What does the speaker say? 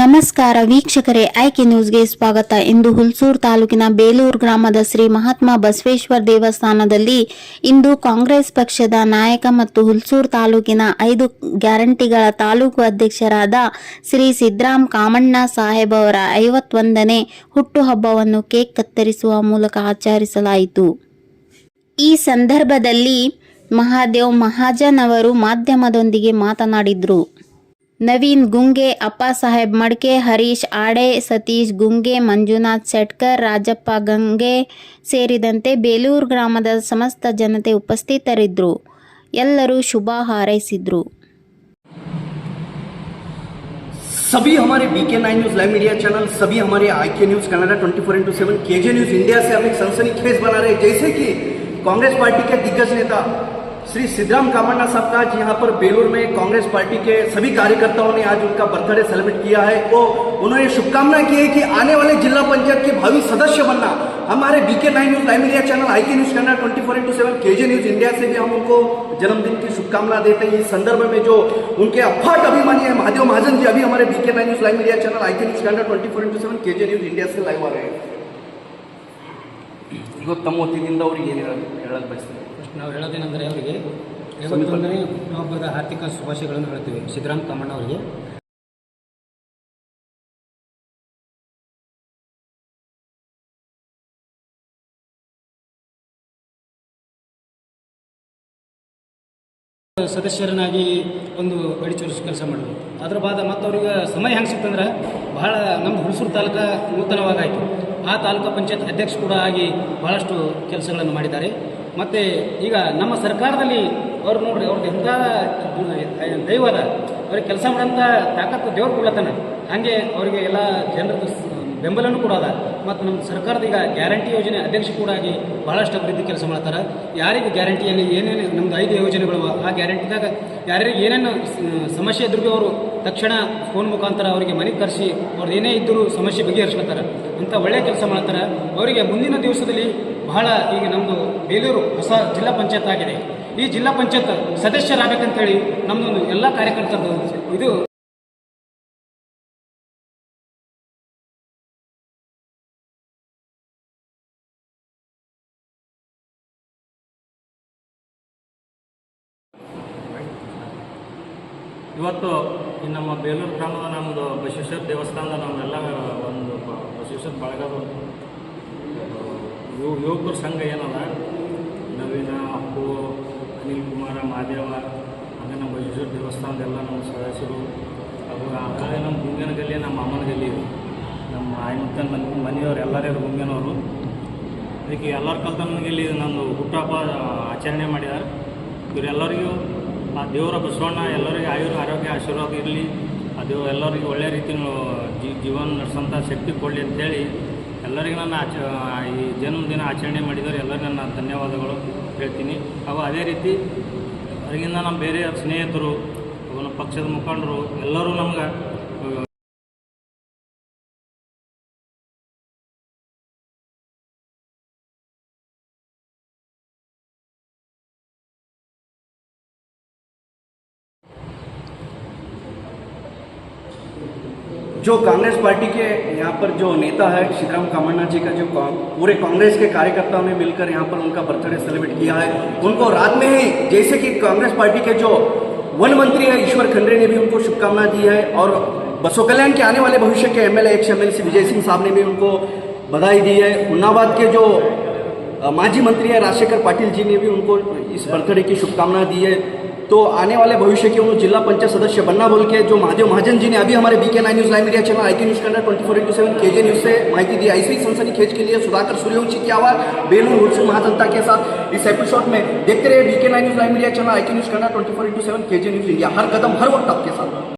ನಮಸ್ಕಾರ ವೀಕ್ಷಕರೇ, ಆಯ್ಕೆ ನ್ಯೂಸ್ಗೆ ಸ್ವಾಗತ. ಇಂದು ಹುಲ್ಸೂರು ತಾಲೂಕಿನ ಬೇಲೂರು ಗ್ರಾಮದ ಶ್ರೀ ಮಹಾತ್ಮ ಬಸವೇಶ್ವರ ದೇವಸ್ಥಾನದಲ್ಲಿ ಇಂದು ಕಾಂಗ್ರೆಸ್ ಪಕ್ಷದ ನಾಯಕ ಮತ್ತು ಹುಲ್ಸೂರು ತಾಲೂಕಿನ ಐದು ಗ್ಯಾರಂಟಿಗಳ ತಾಲೂಕು ಅಧ್ಯಕ್ಷರಾದ ಶ್ರೀ ಸಿದ್ದರಾಮ್ ಕಾಮಣ್ಣ ಸಾಹೇಬ್ ಅವರ ಐವತ್ತೊಂದನೇ ಹುಟ್ಟುಹಬ್ಬವನ್ನು ಕೇಕ್ ಕತ್ತರಿಸುವ ಮೂಲಕ ಆಚರಿಸಲಾಯಿತು. ಈ ಸಂದರ್ಭದಲ್ಲಿ ಮಹಾದೇವ್ ಮಹಾಜನ್ ಅವರು ಮಾಧ್ಯಮದೊಂದಿಗೆ ಮಾತನಾಡಿದರು. ನವೀನ್ ಗುಂಗೆ ಅಪ್ಪಾಸಾಹೇಬ್ ಮಡ್ಕೆ ಹರೀಶ್ ಆಡೆ ಸತೀಶ್ ಗುಂಗೆ ಮಂಜುನಾಥ್ ಶೆಟ್ಕರ್ ರಾಜಪ್ಪ ಗಂಗೆ ಸೇರಿದಂತೆ ಬೇಲೂರು ಗ್ರಾಮದ ಸಮಸ್ತ ಜನತೆ ಉಪಸ್ಥಿತರಿದ್ದರು ಎಲ್ಲರೂ ಶುಭ ಹಾರೈಸಿದ್ರು सभी हमारे B K nine news live media channel सभी हमारे I K news Kannada twenty four into seven K J news India से हम एक सनसनीखेज बना रहे हैं जैसे कि कांग्रेस पार्टी के दिग्गज नेता श्री सिद्धराम कामण्णा साहब का आज यहाँ पर बेलूर में कांग्रेस पार्टी के सभी कार्यकर्ताओं ने आज उनका बर्थडे सेलिब्रेट किया है वो उन्होंने शुभकामनाएं की है कि आने वाले जिला पंचायत के भावी सदस्य बनना हमारे B K nine news live media channel I K news Kannada twenty four into seven K J news India से भी हम उनको जन्मदिन की शुभकामना देते हैं इस संदर्भ में जो उनके अफाट अभिमानी है महादेव महाजन जी अभी हमारे B K nine news live media channel I K news Kannada twenty four into seven K J news India से लाइव आ रहे हैं ಇವತ್ತು ತಮ್ಮ ವತಿಯಿಂದ ಅವ್ರಿಗೆ ಏನು ಹೇಳಕ್ ಬಯಸ್ತಾರೆ ಫಸ್ಟ್ ನಾವು ಹೇಳೋದೇನೆಂದರೆ ಅವರಿಗೆ ಐವತ್ತೊಂದನೇ ಹಬ್ಬದ ಆರ್ಥಿಕ ಶುಭಾಶಯಗಳನ್ನು ಹೇಳ್ತೀವಿ. ಸಿದ್ದರಾಮ್ ತಮ್ಮಣ್ಣವರಿಗೆ ಅವರಿಗೆ. ಸದಸ್ಯರನ್ನಾಗಿ ಒಂದು ಬಡಿಚೋರಿಸಿ ಕೆಲಸ ಮಾಡಿದ್ರು. ಅದ್ರ ಬಾದ ಮತ್ತು ಅವ್ರಿಗೆ ಸಮಯ ಹೆಂಗೆ ಸಿಕ್ತಂದ್ರೆ ಬಹಳ ನಮ್ಮ ಹುಣಸೂರು ತಾಲೂಕ ನೂತನವಾಗಾಯಿತು. ಆ ತಾಲೂಕು ಪಂಚಾಯತ್ ಅಧ್ಯಕ್ಷ ಕೂಡ ಆಗಿ ಬಹಳಷ್ಟು ಕೆಲಸಗಳನ್ನು ಮಾಡಿದ್ದಾರೆ. ಮತ್ತು ಈಗ ನಮ್ಮ ಸರ್ಕಾರದಲ್ಲಿ ಅವ್ರು ನೋಡ್ರಿ ಅವ್ರದ್ದು ಎಂಥ ದೈವ ಅದ ಅವ್ರಿಗೆ ಕೆಲಸ ಮಾಡೋಂಥ ತಾಕತ್ತು ದೇವ್ರು ಕೊಡ್ಲತ್ತಾನ. ಹಾಗೆ ಅವರಿಗೆ ಎಲ್ಲ ಜನರದ್ದು ಬೆಂಬಲನೂ ಕೂಡ ಅದ. ಮತ್ತು ನಮ್ಮ ಸರ್ಕಾರದ ಈಗ ಗ್ಯಾರಂಟಿ ಯೋಜನೆ ಅಧ್ಯಕ್ಷ ಕೂಡ ಆಗಿ ಬಹಳಷ್ಟು ಅಭಿವೃದ್ಧಿ ಕೆಲಸ ಮಾಡ್ತಾರೆ. ಯಾರಿಗೆ ಗ್ಯಾರಂಟಿಯಲ್ಲಿ ಏನೇನು ನಮ್ಮದು ಐದು ಯೋಜನೆಗಳು ಆ ಗ್ಯಾರಂಟಿದಾಗ ಯಾರ್ಯಾರಿಗೆ ಏನೇನು ಸಮಸ್ಯೆ ಇದ್ರೂ ಅವರು ತಕ್ಷಣ ಫೋನ್ ಮುಖಾಂತರ ಅವರಿಗೆ ಮನೆಗೆ ಕರೆಸಿ ಅವ್ರದ್ದು ಏನೇ ಇದ್ದರೂ ಸಮಸ್ಯೆ ಬಗೆಹರಿಸ್ಕೊಳ್ತಾರೆ ಅಂತ ಒಳ್ಳೆಯ ಕೆಲಸ ಮಾಡ್ತಾರೆ. ಅವರಿಗೆ ಮುಂದಿನ ದಿವಸದಲ್ಲಿ ಬಹಳ ಈಗ ನಮ್ಮದು ಬೇಲೂರು ಹೊಸ ಜಿಲ್ಲಾ ಪಂಚಾಯತ್ ಆಗಿದೆ. ಈ ಜಿಲ್ಲಾ ಪಂಚಾಯತ್ ಸದಸ್ಯರಾಗಬೇಕಂತೇಳಿ ನಮ್ಮದೊಂದು ಎಲ್ಲ ಕಾರ್ಯಕರ್ತರದ್ದು ಇದು. ಇವತ್ತು ಈ ನಮ್ಮ ಬೇಲೂರು ಗ್ರಾಮದ ನಮ್ಮದು ಬಸವೇಶ್ವರ ದೇವಸ್ಥಾನದ ನಮ್ಮೆಲ್ಲ ಒಂದು ಬಸವೇಶ್ವರ ಬಳಗದ ಯುವ ಯುವಕರ ಸಂಘ ಏನದ? ನವೀನ, ಅಪ್ಪು, ಅನಿಲ್ ಕುಮಾರ ಮಹಾದೇವ ಹಾಗೆ ನಮ್ಮ ಯಶ್ವರ ದೇವಸ್ಥಾನದೆಲ್ಲ ನಮ್ಮ ಸದಸ್ಯರು. ಹಾಗೂ ಹಾಗೆ ನಮ್ಮ ಗುಂಗನ ಗಲ್ಲಿ ನಮ್ಮ ಅಮ್ಮನ ಗಲ್ಲಿ. ನಮ್ಮ ಆಯ್ಮತ್ತ ನನ್ನ ಮನೆಯವರು ಎಲ್ಲರೂ ಗುಂಗನವರು ಅದಕ್ಕೆ ಎಲ್ಲರ ಕಲ್ತ ನನಗೆ ಇಲ್ಲಿ ನಂದು ಹುಟ್ಟಹಬ್ಬ ಆಚರಣೆ ಮಾಡಿದ್ದಾರೆ ಇವರೆಲ್ಲರಿಗೂ ಆ ದೇವರ ಬಸವಣ್ಣ, ಎಲ್ಲರಿಗೂ ಆಯುರ್ ಆರೋಗ್ಯ, ಆಶೀರ್ವಾದ ಇರಲಿ. ಅದು ಎಲ್ಲರಿಗೂ ಒಳ್ಳೆಯ ರೀತಿ ಜೀವನ ನಡೆಸೋಂಥ ಶಕ್ತಿ ಕೊಡಲಿ ಅಂತೇಳಿ ಎಲ್ಲರಿಗೂ ನನ್ನ ಆಚ, ಈ ಜನ್ಮದಿನ ಆಚರಣೆ ಮಾಡಿದವರು ಎಲ್ಲರಿಗೂ ನನ್ನ ಧನ್ಯವಾದಗಳು ಹೇಳ್ತೀನಿ. ಹಾಗೂ ಅದೇ ರೀತಿ ಅವರಿಗಿಂತ ನಮ್ಮ ಬೇರೆ ಸ್ನೇಹಿತರು ಪಕ್ಷದ ಮುಖಂಡರು ಎಲ್ಲರೂ ನಮ್ಗೆ जो कांग्रेस पार्टी के यहाँ पर जो नेता है सिद्धराम कामण्णा जी का जो कां- पूरे कांग्रेस के कार्यकर्ताओं ने मिलकर यहाँ पर उनका बर्थडे सेलिब्रेट किया है। उनको रात में ही, जैसे कि कांग्रेस पार्टी के जो वन मंत्री है, ईश्वर खंडरे ने भी उनको शुभकामना दी है और बसो कल्याण के आने वाले भविष्य के MLA ex MLC Vijay Singh साहब ने भी उनको बधाई दी है। हुन्नाबाद के जो माजी मंत्री है, राजशेखर पाटिल जी ने भी उनको इस बर्थडे की शुभकामना दी है। तो आने वाले भविष्य के वो जिला पंचायत सदस्य बनना बोल के जो महादेव महाजन जी ने अभी हमारे BK nine news live media channel I K news Kannada twenty four into seven K J news से माहिती दी। ऐसी संसदीय खेज के लिए सुधाकर, सूर्यवंशी की आवाज़ बेलू हुलसू महाजनता के साथ इस एपिसोड में देखते रहे BK nine news live media channel I K news Kannada twenty four into seven K J news India हर कदम, हर वक्त आपके साथ।